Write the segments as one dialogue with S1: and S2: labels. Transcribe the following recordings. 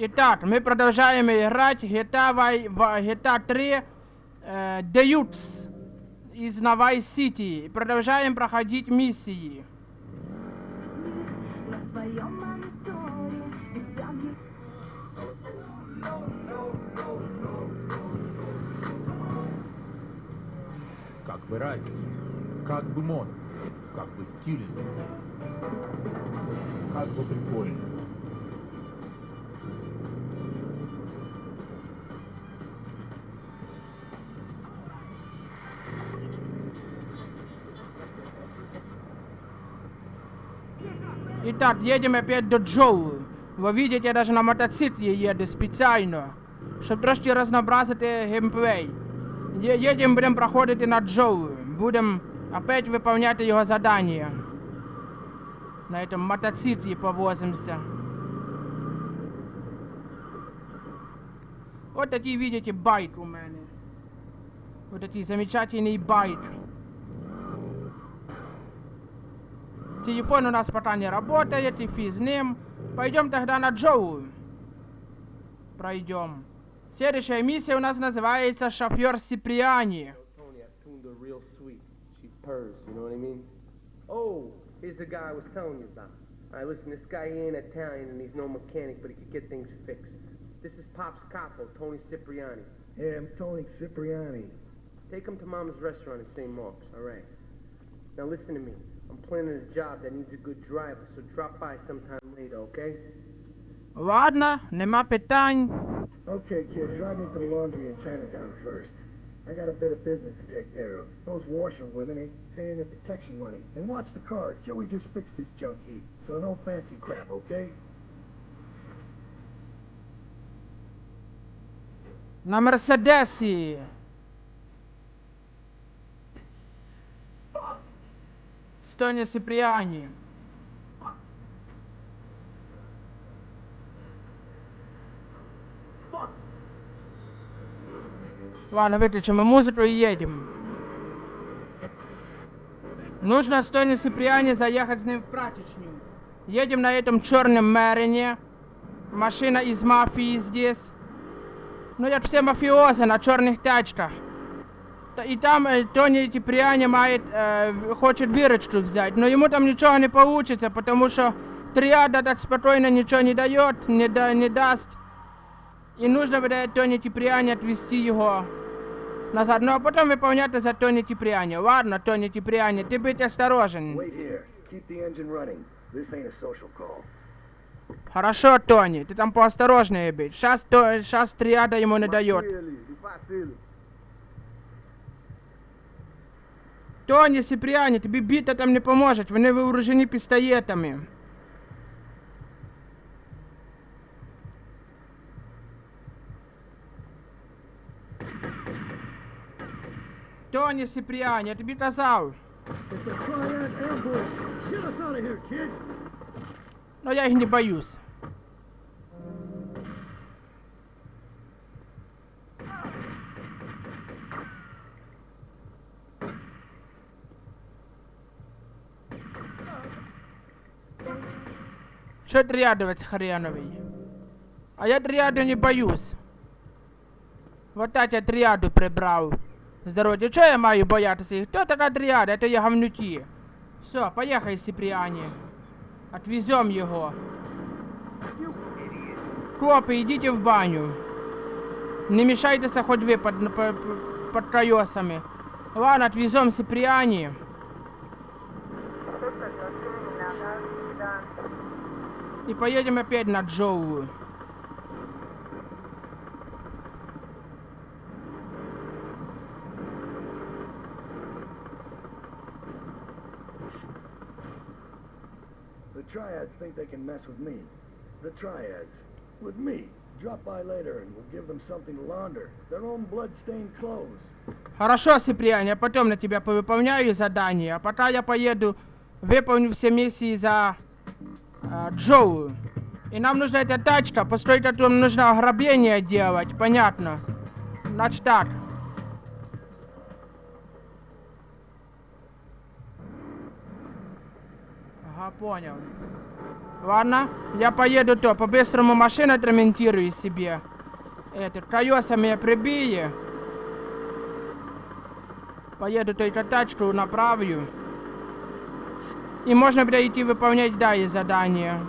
S1: Итак, мы продолжаем играть Вай- GTA 3 э, Deluxe из Новой Сити. Продолжаем проходить миссии.
S2: Как бы рай, как бы мод, как бы стильно, как бы прикольно.
S1: Итак, едем опять до Джоу. Вы видите, я даже на мотоцикле еду специально, чтобы трошки разнообразить э, геймплей. Е- Едем, будем проходить на Джоу. Будем опять выполнять его задание. На этом мотоцикле повозимся. Вот такие, видите, байк у меня. Вот такие замечательный байк. Телефон у нас пока не работает, и фиг с ним. Пойдем тогда на Джоу. Пройдем. Следующая миссия у нас называется «Шофер Сиприани».
S3: Purrs, you know what I mean? Oh, here's the guy I was telling you about. All right, listen, this guy he ain't Italian and he's no mechanic, but he could get things fixed. This is Pop's capo, Tony Cipriani.
S4: Yeah, I'm Tony Cipriani.
S3: Take him to Mama's restaurant in St. Mark's, all right? Now listen to me. I'm planning a job that needs a good driver, so drop by sometime later, okay?
S1: Ладно, нема питань.
S4: Okay, kid, drive me to the laundry in Chinatown first. I got a bit of business to take care of. Those washerwomen ain't paying their protection money. And watch the car. Joey just fixed this junk heap. So no fancy crap, okay?
S1: На Мерседесі. Стоня Сиприани. Ладно, выключим мы музыку и едем. Нужно с Тони Сиприани заехать с ним в прачечню. Едем на этом черном Мерине. Машина из мафии здесь. Ну, як все мафіози на чорних тачках. Та, і там е, Тоні Тіпріані має, е, в- хоче вірочку взяти, но йому там нічого не получится, потому що триада так спокойно ничего не дает, не, да, не даст. И нужно будет Тони Типриани отвезти его назад. Ну а потом выполнять за Тони Типриани. Ладно, Тони Типриани, ты будь осторожен.
S4: Wait here. Keep the engine running. This ain't a social call.
S1: Хорошо, Тони, ты там поосторожнее быть. Сейчас, то, сейчас триада ему не дает. Тоні Сіпріані, тобі біта там не поможуть, вони вооружені пістолетами. Тоні Сіпріані, я тобі казав. Ну я їх не боюсь. Що дрядовець хреновий? А я дряду не боюсь. Вот так я дряду прибрав. Здоров'я, чого я маю боятися їх? Хто така дряда? Это я говнюки. Все, поехали, Сиприани. Отвезем его. Копы, идите в баню. Не мешайтеся хоть вы под, под, под колесами. Ладно, отвезем Сиприани. И поедем опять на Джоу.
S4: The triads think they can mess with me. The triads. With me. Drop by later and we'll give them something to launder. Their own blood-stained clothes.
S1: Хорошо, Сиприани, я потом на тебя повыполняю задание, а пока я поеду, выполню все миссии за э, Джоу. И нам нужна эта тачка, построить эту нужно ограбление делать, понятно? Значит так. Ага, понял. Ладно, я поеду то, по-быстрому машину отремонтирую себе. Это, колеса меня прибили. Поеду то эту тачку направлю. И можно будет идти выполнять далее задания.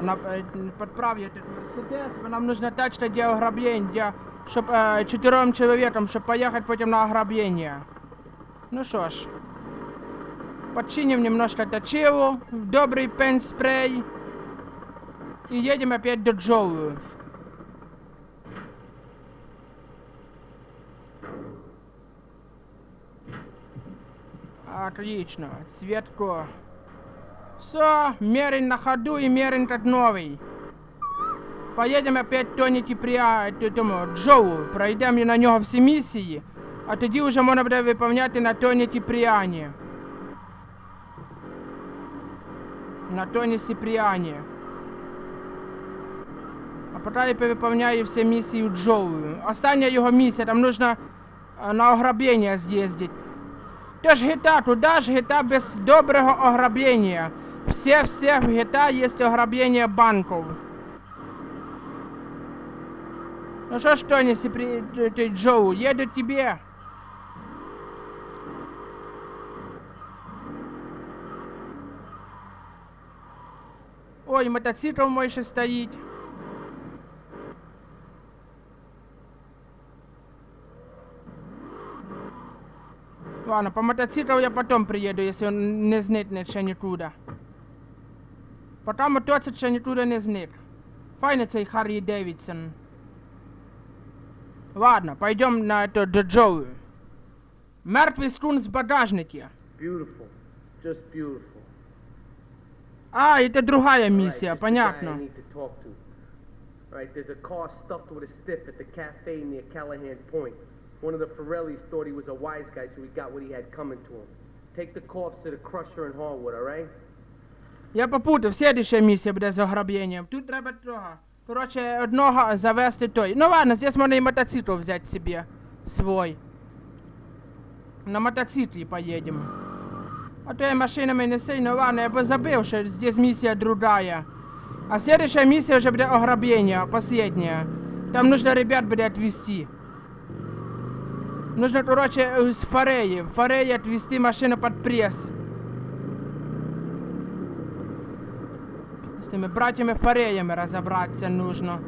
S1: На, э, подправлю этот Мерседес, бо нам нужна тачка для ограбления, чтобы э, четырем человекам, чтобы поехать потом на ограбление. Ну что ж, подчиним немножко точилу, в добрый пен-спрей и едем опять до Джоу. Отлично, Светко. Все, мерень на ходу и мерень как новый. Поїдемо опять Тоні Кіпрія, тому Джоу, пройдемо на нього всі місії, а тоді вже можна буде виповняти на Тоні Кіпріані. На Тоні Сіпріані. А потім повиповняю всі місії у Джоу. Остання його місія, там нужно е, на ограблення з'їздити. Це ж гіта, туди ж гіта без доброго ограблення. Все, все в гіта є ограблення банків. Ну что ж, Тони, при... ты, Джоу, еду тебе. Ой, мотоцикл мой еще стоит. Ладно, по мотоциклу я потом приеду, если он не зникнет ще нікуди. Потом мотоцикл ще нікуди не зник. Файний цей Харрі Девідсон. Ладно, пойдем на это до Джоуи. Мертвый скун в багажнике.
S3: Beautiful. Just beautiful.
S1: А, это другая
S3: All right,
S1: миссия,
S3: this is the guy I
S1: понятно.
S3: need to talk to. All right, there's a car stuffed with a stiff at the cafe near Callahan Point. One of the Forellis thought he was a wise guy, so he got what he had coming to him. Take the corpse to the crusher in Harwood, all right?
S1: Я попутав, следующая миссия буде з. Тут треба того. Короче, одного завести той. Ну ладно, здесь можно и мотоцикл взять себе. Свой. На мотоцикле поедем. А то я машинами не сильно, ладно, я забыл, что здесь миссия другая. А следующая миссия уже будет ограбление, последняя. Там нужно ребят будет отвезти. Нужно, короче, с Фореи, в Фореи отвезти машину под пресс. С теми братьями Фореями разобраться нужно.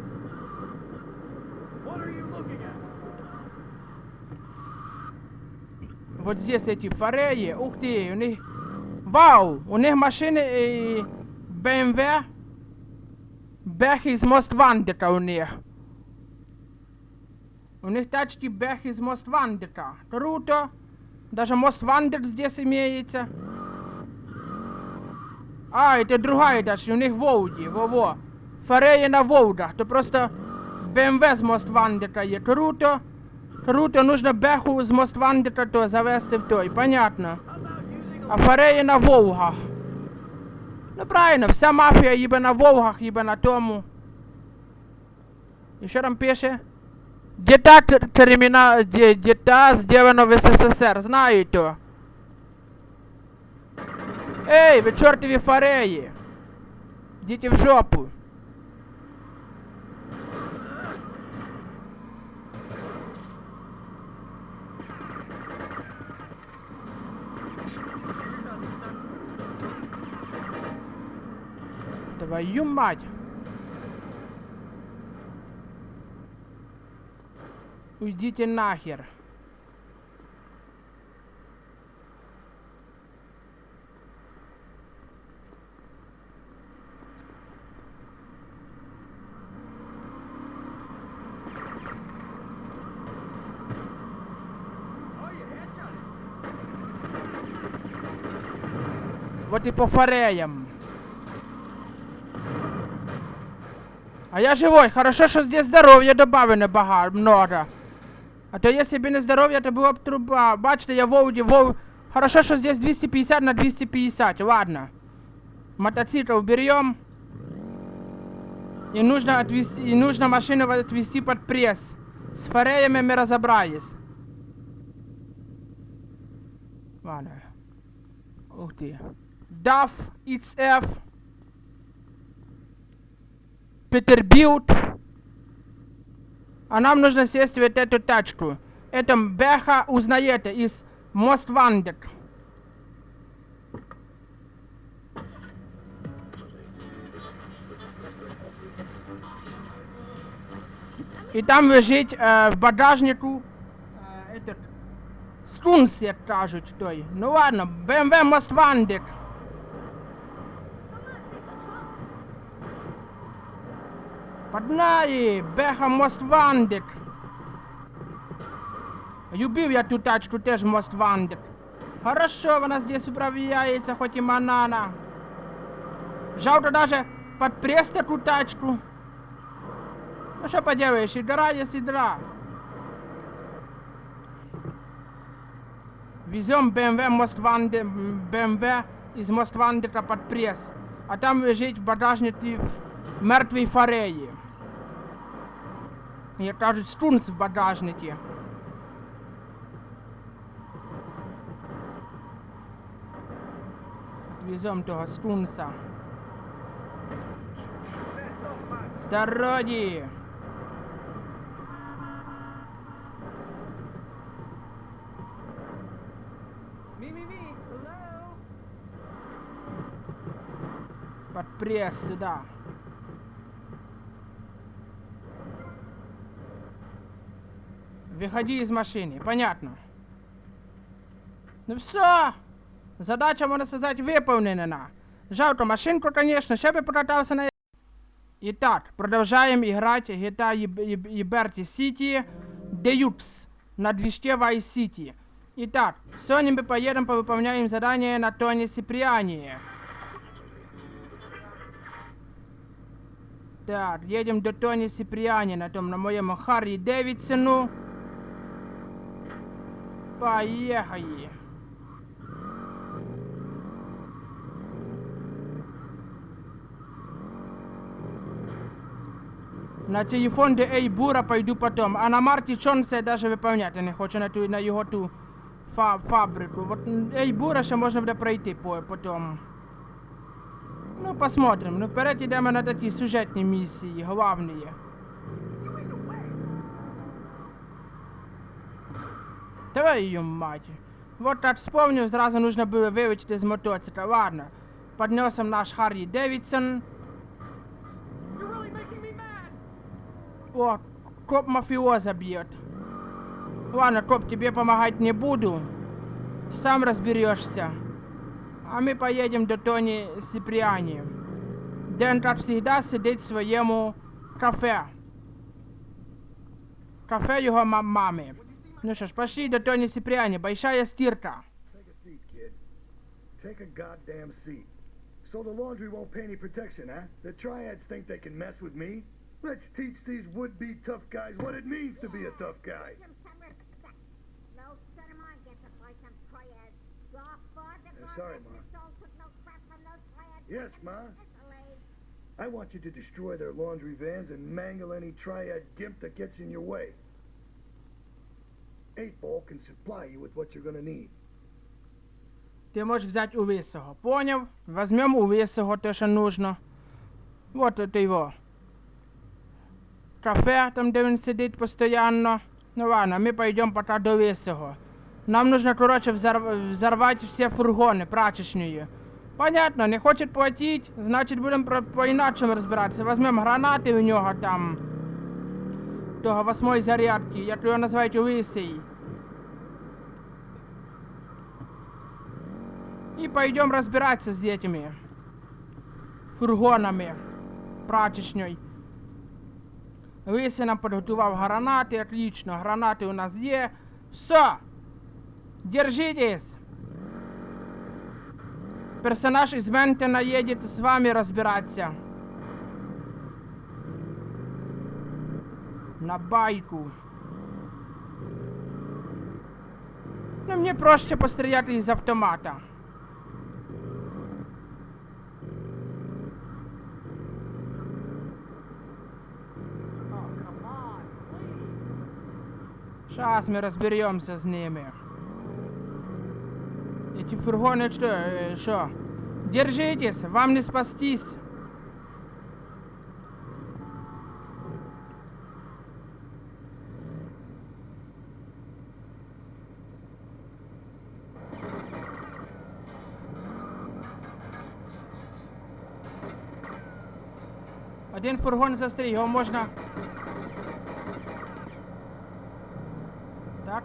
S1: Вот здесь эти Фореи, ух ты, у них... Вау, у них машины э, BMW Бех из Моствандика у них. У них тачки Бех из Моствандика. Круто. Даже Моствандик здесь имеется. А, это другая тачка, у них Волги, во-во. Форея на Волгах, то просто BMW з Моствандика є. Круто. Круто, нужно Беху з Моствандика то завести в той, понятно. А Форея на Волгах. Ну правильно, вся мафія їбе на Волгах, їбе на тому. І що там пише? Діта ді- Діта сделано в СССР, знаю то. Ей, ви чортові фареї! Йдіть в жопу! Твою мать! Уйдите нахер! Вот и по фореям. А я живой. Хорошо, что здесь здоровья добавлено много. А то если бы не здоровье, то было бы труба. Бачите, я Волги, Вол... Хорошо, что здесь 250 на 250. Ладно. Мотоцикл берем. И нужно, отвезти, и нужно машину отвезти под пресс. С фореями мы разобрались. Ладно. Ух ты. DAF, XF, Peterbilt. А нам нужно сесть в вот эту тачку. Это Беха узнаете из Моствандек. И там лежить э, в багажнику э, этот струнс, як кажуть той. Ну ладно, BMW Погнали, Беха Моствандек. Любив я ту тачку теж Моствандек. Хорошо, вона здесь управляється, хоть і манана. Жалко даже подпресс таку тачку. Ну что поделаешь, игра есть игра. Везем BMW Мостванде, BMW из Моствандека под пресс. А там лежить в багажнике мертвій фореї. Як кажуть, струнс в багажнике. Везем того струнса. С дороги! Под пресс сюда. Выходи из машины, понятно. Ну все, задача, можно сказать, выполнена. Жалко машинку, конечно, ще бы покатался на... Итак, продолжаем играть GTA Liberty City Deluxe на движке Vice City. Итак, сегодня мы поедем повыполняем задание на Тони Сиприани. Так, едем до Тони Сиприани на том, на моем Харри Дэвидсону. Поехали. На телефон до Эйбура пойду потом. А на Марти Чонса я даже выполнять не хочу на, ту, на його ту фа, фабрику. Вот Эйбура ще можна буде пройти по, потом. Ну, посмотрим. Ну, вперед йдемо на такі сюжетні місії, головні. Твою мать. Вот так вспомнил, сразу нужно было вылететь из мотоцикла. Ладно. Поднесем наш Харри Дэвидсон. О, коп мафиоза бьет. Ладно, коп, тебе помогать не буду. Сам разберешься. А мы поедем до Тони Сиприани. Дэн, как всегда, сидит в своему кафе. Кафе его ма- мамы. Ну что ж, пошли до Тони Сиприани. Большая стирка.
S4: Take a seat, kid. Take a goddamn seat. So the laundry won't pay any protection, huh? The triads think they can mess with me? Let's teach these would-be tough guys what it means to be a tough guy.
S5: Some, some respect. No son of mine gets it by some triads. Your father,
S4: Yeah, sorry, Ma.
S5: Soul took no crap from those triads.
S4: Yes, Ma.
S5: Escalade.
S4: I want you to destroy their laundry vans and mangle any triad gimp that gets in your way. Eight Ball can supply you with what you're gonna need.
S1: Ты можешь взять у Лысого. Понял? Возьмем у Лысого то, что нужно. Вот это его. Кафе, там, где он сидит постоянно. Ну ладно, мы пойдем пока до Лысого. Нам нужно, короче, взорв- взорвать все фургоны прачечные. Понятно, не хочет платить, значит будем про- по-иначе разбираться. Возьмем гранаты у него там. Того восьмой зарядки, як його називають Лисий. И пойдем разбираться с этими фургонами прачечней. Лисий нам підготував гранати, отлично, гранати у нас є. Все, держитесь. Персонаж из Ментена едет с вами разбираться. На байку. Ну, мне проще постріляти із автомата. Сейчас мы разберемся с ними. Эти Эти фургоны что, э, что? Держитесь, вам не спастись. Один фургон застряг, його можна. Так.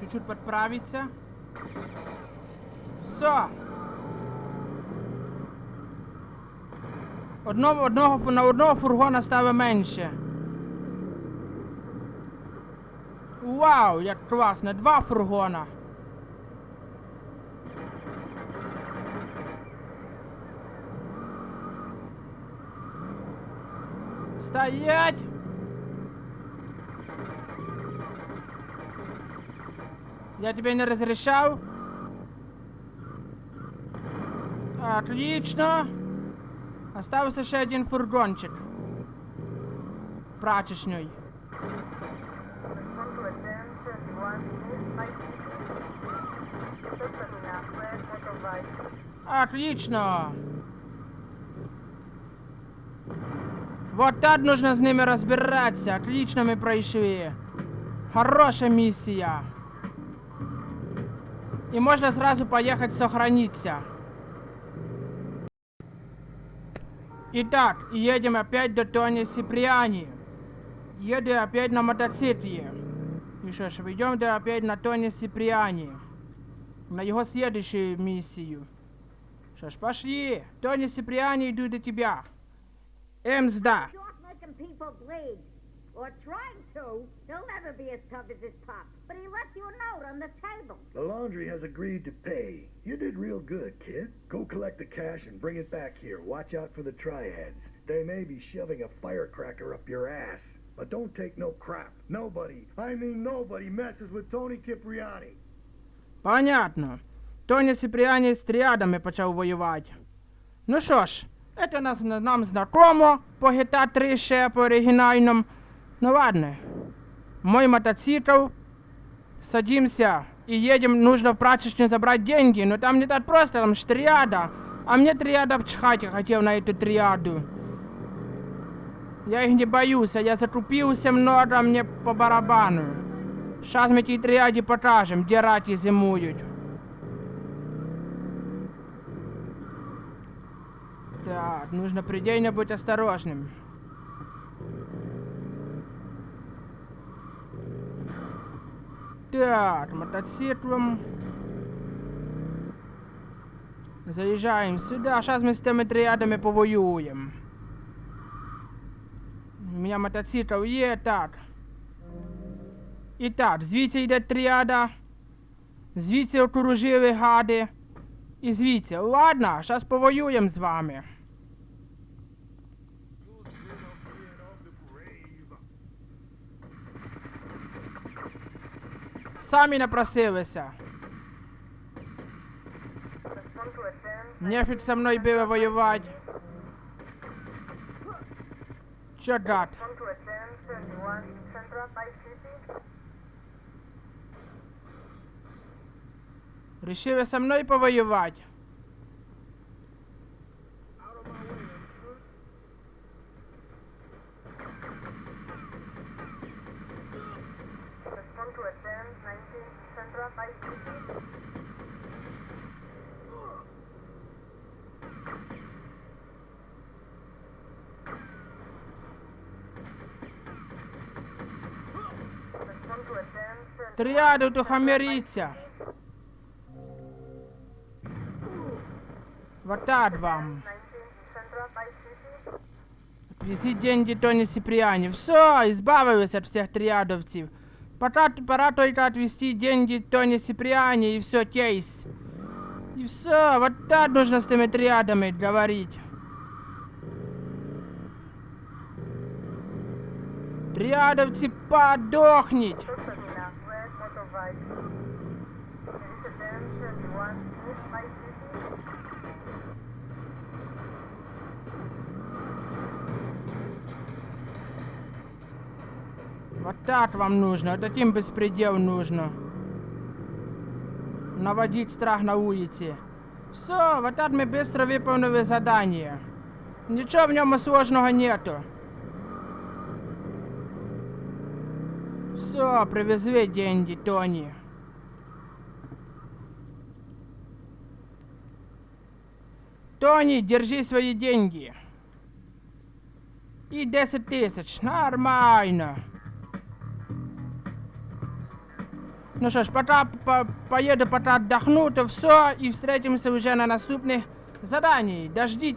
S1: Чуть-чуть подправиться. Все. Одного, одного, на одного фургона стало менше. Вау, як класно, два фургона. Стоять! Я тебе не разрешал. Отлично. Остався ще один фургончик. Прачечний. Отлично. Вот так нужно с ними разбираться. Отлично мы пройшли. Хорошая миссия. И можно сразу поехать сохраниться. Итак, едем опять до Тони Сиприани. Еду опять на мотоцикле. И что ж, идем до опять на Тони Сиприани. На его следующую миссию. Что ж, пошли. Тони Сиприани, иду до тебя. Эмсда.
S5: Stop making people bleed. Or trying to. He'll never be as tough as his pop. But he left you a note on the table.
S4: The laundry has agreed to pay. You did real good, kid. Go collect the cash and bring it back here. Watch out for the triads. They may be shoving a firecracker up your ass. But don't take no crap. Nobody, I mean nobody, messes with Tony Cipriani.
S1: Понятно. Тоні Сипріані з тріадами почав воювати. Ну що ж, це нас, нам знакомо по GTA 3 ще по оригінальному. Ну ладно. Мой мотоцикл. Садимся и едем. Нужно в прачечную забрать деньги. Но там не так просто, там ж триада. А мне триада вчхать я хотел на эту триаду. Я их не боюсь, я закупился много, мне по барабану. Сейчас мы ті триаді покажем, де раки зимують. Так, нужно предельно быть осторожным. Так, мотоциклом. Заезжаем сюда. Сейчас мы с теми триадами повоюем. У меня мотоцикл є, так. І так, звідси йде тріада. Звідси окружили гади. І звідси. Ладно, зараз повоюємо з вами. Самі напросилися. Нефіг со мною було воювати. Дат? Решили со мной повоевать. Триаду тухамириться. Вот так вам. Висит деньги Тони Сиприани. Все, избавились от всех триадовцев. Пора, пора только отвести деньги Тони Сиприани и все, кейс. И все, вот так нужно с теми триадами говорить. Триадовцы подохнуть. Вот так вам нужно, вот таким беспредел нужно. наводить страх на улице. Все, вот так мы быстро выполнили задание. Ничего в нем сложного нету. Все, привезли деньги, Тони. Тони, держи свои деньги. И 10 тысяч. Нормально. Ну что ж, пока по- поеду пока отдохну, то все, и встретимся уже на наступных задании. Дождитесь.